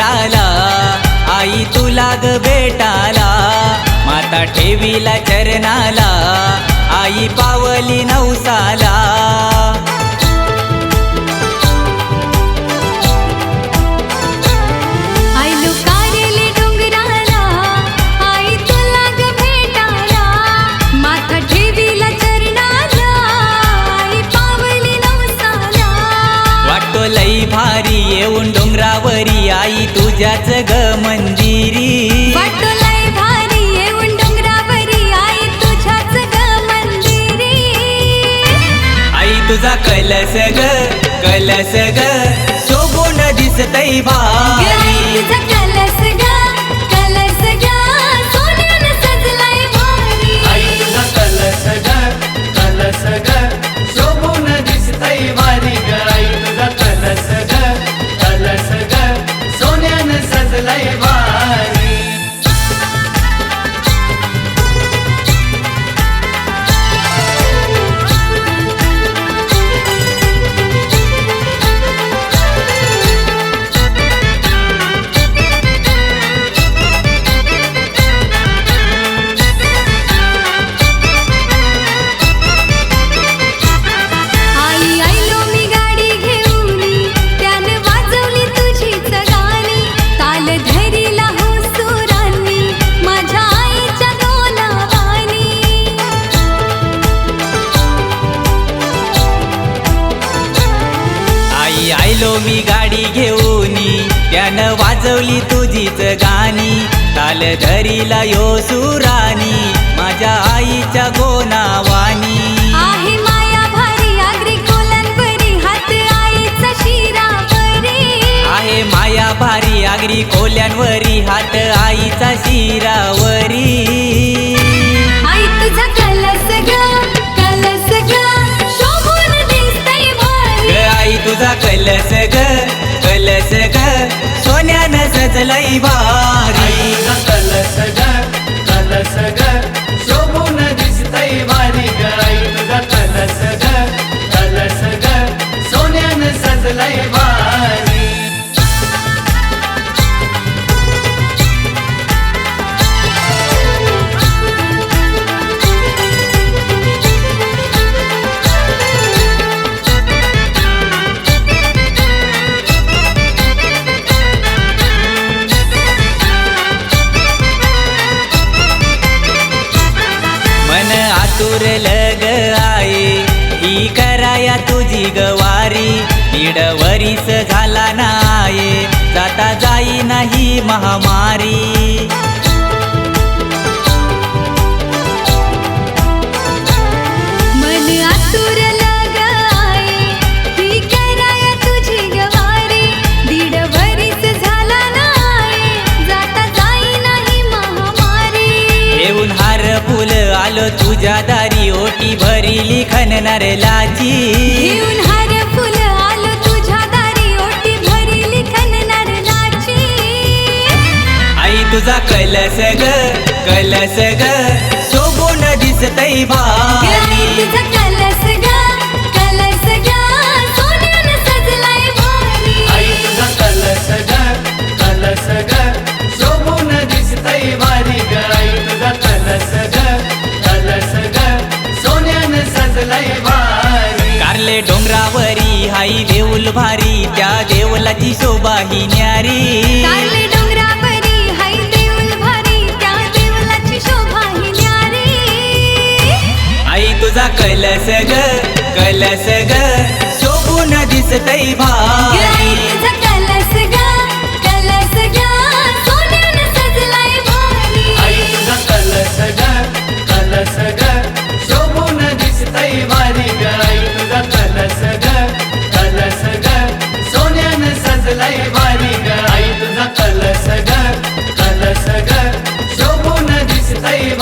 कारले आई तुला ग बेटाला माता ठेवीला चरणाला. आई पावली नवसाला. आई तुझ्याच ग मंदिरी वाटोलाय भारी येऊन डोंगरावरी आई तुझ्याच ग मंदिरी आई तुझा कलस ग कलस ग. शोभून दिसतई ग आयलो मी गाडी घेऊनी. त्यानं वाजवली तुझीच गाणी. ताल धरीला यो सुरानी माझ्या आईच्या गोनावानी आहे माया भारी आगरी कोलांवरी हात आईचा शिरावरी आहे माया भारी आगरी कोल्यांवरी. हात आईचा शिरावरी कलस ग कलस ग सोन्यान सजलाई वारी. कलस ग कलस ग शोभून दिसतई वारी ग. कलस ग कलस ग सोन्यान सजलाई आतुर लग आहे ही कराया तुझी गवारी. वरीस झाला नाये जाता जाई नाही. महामारी. मन ओटी भरिली खणणार लाची घेऊन हार फुल आलो तुझ्या दारी ओटी भरिली खणणार नाची आई तुझा कलस ग कलस ग शोभून दिसतई भारी तुझा कलस ग कलस ग सोन्यानं सजलाय भारी. आई तुझा कलस ग कलस ग हाई देऊल भारी त्या देवलाची शोभा ही न्यारी. भारी तुझा कलस ग कलस ग शोभून दिसतय आई भारी तुझा कलस ग कलस ग सोन्यानं सजलाय भारी. आई तुझा कलस ग कलस ग शोभून दिसतय भारी ग. दिसतय